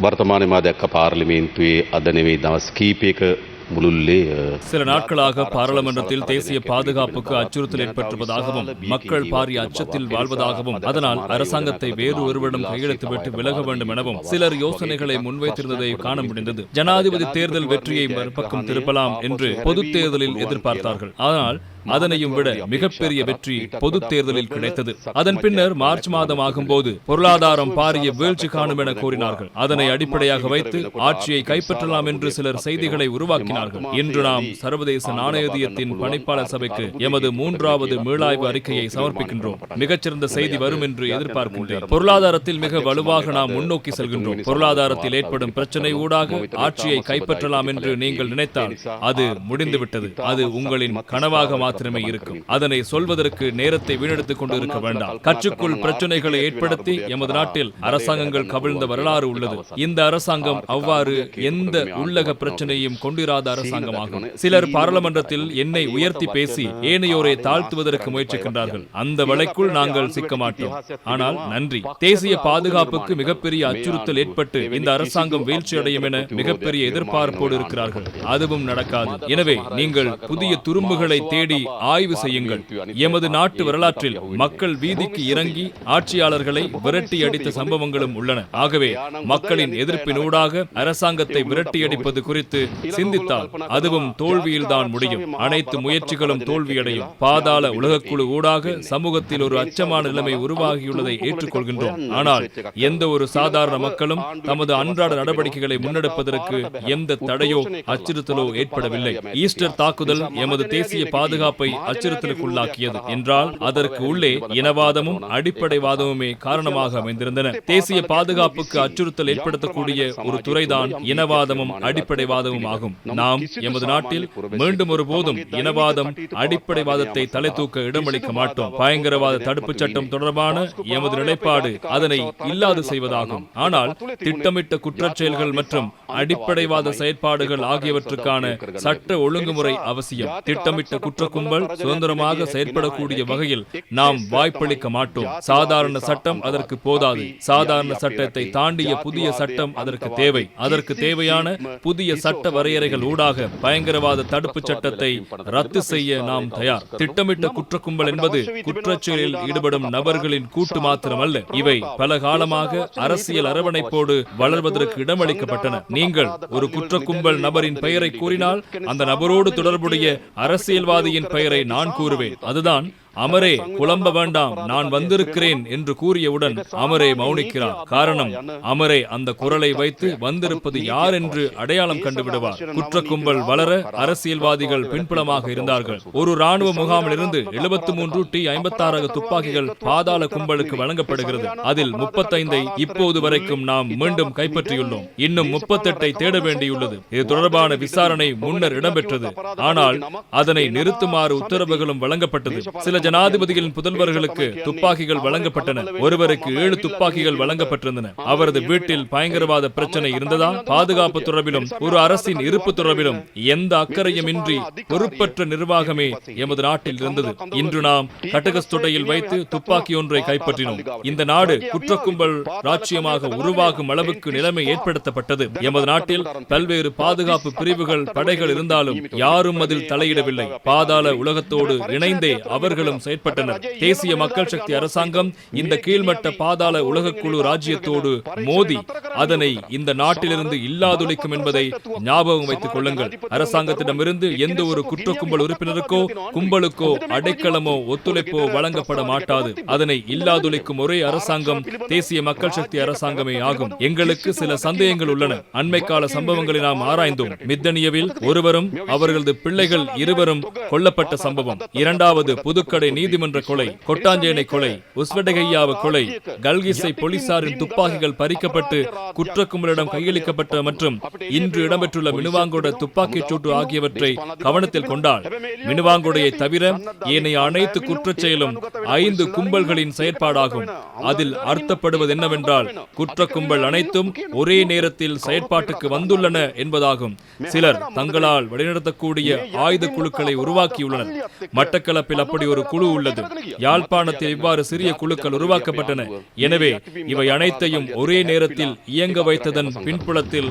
වර්තමාන මා දැක්ක පාර්ලිමේන්තුවේ අද නෙවෙයි දවස් කීපයක මුළුල්ලේ අ, சில நாட்களாக பாராளுமன்றத்தில் தேசிய பாதுகாப்புக்கு அச்சுறுத்தல் ஏற்பட்டிருப்பதாகவும் மக்கள் பாரிய அச்சத்தில் வாழ்வதாகவும் அதனால் அரசாங்கத்தை வேறு ஒருவரிடம் கையெழுத்து விட்டு விலக வேண்டும் எனவும் சிலர் யோசனைகளை முன்வைத்திருந்ததை காண முடிந்தது ஜனாதிபதி தேர்தல் வெற்றியை மறுபக்கம் திருப்பலாம் என்று பொதுத் தேர்தலில் எதிர்பார்த்தார்கள் ஆனால் அதனையும் விட மிகப்பெரிய வெற்றி பொதுத் தேர்தலில் கிடைத்தது. அதன் பின்னர் மார்ச் மாதம் ஆகும்போது பொருளாதாரம் பாரிய வீழ்ச்சி காணும் என கூறினார்கள். அதனை அடிப்படையாக வைத்து ஆட்சியை கைப்பற்றலாம் என்று சிலர் செய்திகளை உருவாக்கினார்கள். இன்று நாம் சர்வதேச நாணயத்தின் பணிப்பாளர் சபைக்கு எமது மூன்றாவது மீளாய்வு அறிக்கையை சமர்ப்பிக்கின்றோம். மிகச்சிறந்த செய்தி வரும் என்று எதிர்பார்க்கின்றேன் பொருளாதாரத்தில் மிக வலுவாக நாம் முன்னோக்கி செல்கின்றோம். பொருளாதாரத்தில் ஏற்படும் பிரச்சனை ஊடாக ஆட்சியை கைப்பற்றலாம் என்று நீங்கள் நினைத்தால் அது முடிந்துவிட்டது அது உங்களின் கனவாக மாத்திரமே இருக்கும். அதனை சொல்வதற்கு நேரத்தை வீணெடுத்துக் கொண்டு இருக்க வேண்டாம். கட்சிக்குள் பிரச்சனைகளை ஏற்படுத்தி எமது நாட்டில் அரசாங்கங்கள் கவிழ்ந்த வரலாறு உள்ளது. இந்த அரசாங்கம் அவ்வாறு எந்த உள்ளக பிரச்சனையும் கொண்டிராத அரசாங்கமாகும். சிலர் பாராளுமன்றத்தில் என்னை உயர்த்தி பேசி ஏனையோரை தாழ்த்துவதற்கு முயற்சிக்கின்றார்கள். அந்த வலைக்குள் நாங்கள் சிக்க மாட்டோம். ஆனால் நன்றி. தேசிய பாதுகாப்புக்கு மிகப்பெரிய அச்சுறுத்தல் ஏற்பட்டு இந்த அரசாங்கம் வீழ்ச்சி அடையும் என மிகப்பெரிய எதிர்பார்ப்போடு இருக்கிறார்கள். அதுவும் நடக்காது. எனவே நீங்கள் புதிய துரும்புகளை தேடி ஆய்வு செய்யுங்கள். எமது நாட்டு வரலாற்றில் மக்கள் வீதிக்கு இறங்கி ஆட்சியாளர்களை விரட்டி அடித்த சம்பவங்களும் உள்ளன. ஆகவே மக்களின் எதிர்ப்பினூடாக அரசாங்கத்தை விரட்டியடிப்பது குறித்து சிந்தித்தால் அதுவும் தோல்வியில்தான் முடியும். அனைத்து முயற்சிகளும் தோல்வியடையும். பாதாள உலகக்குழு ஊடாக சமூகத்தில் ஒரு அச்சமான நிலைமை உருவாகியுள்ளதை ஏற்றுக்கொள்கின்றோம். ஆனால் எந்த ஒரு சாதாரண மக்களும் தமது அன்றாட நடவடிக்கைகளை முன்னெடுப்பதற்கு எந்த தடையோ அச்சுறுத்தலோ ஏற்படவில்லை. ஈஸ்டர் தாக்குதல் எமது தேசிய பாதுகாப்பு அச்சுறுத்தலுக்குள்ளாக்கியது. என்றால் அதற்கு உள்ளே இனவாதமும் அடிப்படைவாதமுமே காரணமாக அமைந்திருந்தன. தேசிய பாதுகாப்புக்கு அச்சுறுத்தல் ஏற்படுத்தக்கூடிய ஒரு துறைதான் இனவாதமும் அடிப்படைவாதமும் ஆகும் நாம் எமது நாட்டில் மீண்டும் ஒருபோதும் இனவாதம் அடிப்படைவாதத்தை தலை தூக்க இடமளிக்க மாட்டோம். பயங்கரவாத தடுப்புச் சட்டம் தொடர்பான எமது நிலைப்பாடு அதனை இல்லாது செய்வதாகும். ஆனால் திட்டமிட்ட குற்றச்செயல்கள் மற்றும் அடிப்படைவாத செயற்பாடுகள் ஆகியவற்றுக்கான சட்ட ஒழுங்குமுறை அவசியம். திட்டமிட்ட குற்ற கும்பல் சுதந்திரமாக செயற்படக்கூடிய வகையில் நாம் வாய்ப்பளிக்க மாட்டோம். சாதாரண சட்டம் அதற்கு போதாது. சாதாரண சட்டத்தை தாண்டிய புதிய சட்டம் அதற்கு தேவை. அதற்கு தேவையான புதிய சட்ட வரையறைகள் ஊடாக பயங்கரவாத தடுப்புச் சட்டத்தை ரத்து செய்ய நாம் தயார். திட்டமிட்ட குற்ற கும்பல் என்பது குற்றச்செயலில் ஈடுபடும் நபர்களின் கூட்டு மாத்திரமல்ல. இவை பல காலமாக அரசியல் அரவணைப்போடு வளர்வதற்கு இடமளிக்கப்பட்டன. நீங்கள் ஒரு குற்ற கும்பல் நபரின் பெயரை கூறினால் அந்த நபரோடு தொடர்புடைய அரசியல்வாதியின் பெயரை நான் கூறுவேன். அதுதான் அமரே குழம்ப வேண்டாம் நான் வந்திருக்கிறேன் என்று கூறியவுடன் அமரே மௌனிக்கிறார். காரணம் அமரே அந்த குரலை வைத்து வந்திருப்பது யார் என்று அடையாளம் கண்டுவிடுவார். குற்ற கும்பல் வளர அரசியல்வாதிகள் பின்புலமாக இருந்தார்கள். ஒரு ராணுவ முகாமில் இருந்து எழுபத்தி மூன்று டி ஐம்பத்தாறு துப்பாக்கிகள் பாதாள கும்பலுக்கு வழங்கப்படுகிறது. அதில் முப்பத்தைந்தை இப்போது வரைக்கும் நாம் மீண்டும் கைப்பற்றியுள்ளோம். இன்னும் முப்பத்தெட்டை தேட வேண்டியுள்ளது. இது தொடர்பான விசாரணை முன்னர் இடம்பெற்றது. ஆனால் அதனை நிறுத்துமாறு உத்தரவுகளும் வழங்கப்பட்டது. சில ஜனாதிபதிகளின் புதல்வர்களுக்கு துப்பாக்கிகள் வழங்கப்பட்டன. ஒருவருக்கு ஏழு துப்பாக்கிகள் வழங்கப்பட்டிருந்தன. அவரது வீட்டில் பயங்கரவாத பிரச்சனை இருந்ததால் பாதுகாப்பு தொடர்பிலும் ஒரு அரசின் இருப்பு தொடர்பிலும் எந்த அக்கறையுமின்றி பொறுப்பற்ற நிர்வாகமே எமது நாட்டில் இருந்தது. இன்று நாம் கட்டகஸ் கட்டகஸ்தொடையில் வைத்து துப்பாக்கி ஒன்றை கைப்பற்றினோம். இந்த நாடு குற்றக்கும்பல் ராஜ்யமாக உருவாகும் அளவுக்கு நிலைமை ஏற்படுத்தப்பட்டது. எமது நாட்டில் பல்வேறு பாதுகாப்பு பிரிவுகள் படைகள் இருந்தாலும் யாரும் அதில் தலையிடவில்லை. பாதாள உலகத்தோடு இணைந்தே அவர்களும் செயற்பட்டனர். தேசிய மக்கள் சக்தி அரசாங்கம் இந்த கீழ்மட்ட பாதாள உலகக்குழு ராஜ்யத்தோடு மோதி அதனை இந்த நாட்டிலிருந்து இல்லாதொழிக்கும் என்பதை ஞாபகம் வைத்துக் கொள்ளுங்கள் அரசாங்கத்திடமிருந்து எந்த ஒரு குற்ற கும்பல் உறுப்பினருக்கோ கும்பலுக்கோ அடைக்கலமோ ஒத்துழைப்போ வழங்கப்பட மாட்டாது. அதனை இல்லாதொழிக்கும் ஒரே அரசாங்கம் தேசிய மக்கள் சக்தி அரசாங்கமே ஆகும். எங்களுக்கு சில சந்தேகங்கள் உள்ளன. அண்மை கால சம்பவங்களை நாம் ஆராய்ந்தோம். மித்தனியவில் ஒருவரும் அவர்களது பிள்ளைகள் இருவரும் கொல்லப்பட்ட சம்பவம். இரண்டாவது புதுக்கடை நீதிமன்ற கொலை கொட்டாஞ்சேனை கொலை உஸ்வடகையாவ கொலை கல்கிசை போலீசாரின் துப்பாக்கிகள் பறிக்கப்பட்டு குற்ற கும்பலிடம் கையளிக்கப்பட்ட மற்றும் இன்று இடம்பெற்றுள்ள மினுவாங்கோட துப்பாக்கிச் சூட்டு ஆகியவற்றை கவனத்தில் கொண்டால் மினுவாங்கோடையை தவிர ஏனைய அனைத்து குற்றச் செயலும் ஐந்து கும்பல்களின் செயற்பாடாகும் அதில் அர்த்தப்படுவது என்னவென்றால் குற்ற கும்பல் அனைத்தும் ஒரே நேரத்தில் செயற்பாட்டுக்கு வந்துள்ளன என்பதாகும் சிலர் தங்களால் வழிநடத்தக்கூடிய ஆயுத குழுக்களை உருவாக்கியுள்ளனர் மட்டக்களப்பில் அப்படி ஒரு குழு உள்ளது யாழ்ப்பாணத்தில் இவ்வாறு சிறிய குழுக்கள் உருவாக்கப்பட்டன எனவே இவை அனைத்தையும் ஒரே நேரத்தில் இயங்க வைத்ததன் பின்புலத்தில்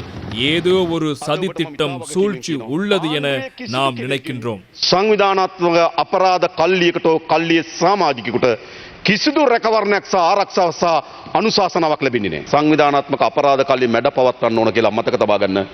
ஏதோ ஒரு சதித்திட்டம் சூழ்ச்சி உள்ளது என நாம் நினைக்கின்றோம் සංවිධානාත්මක අපරාධ කල්ලියකට හෝ කල්ලිය සාමාජිකකුට කිසිදු රැකවරණයක් සහ ආරක්ෂාව සහ අනුශාසනාවක් ලැබෙන්නේ නැහැ. සංවිධානාත්මක අපරාධ කල්ලිය මැඩ පවත්වන්න ඕන කියලා මතක තබා ගන්න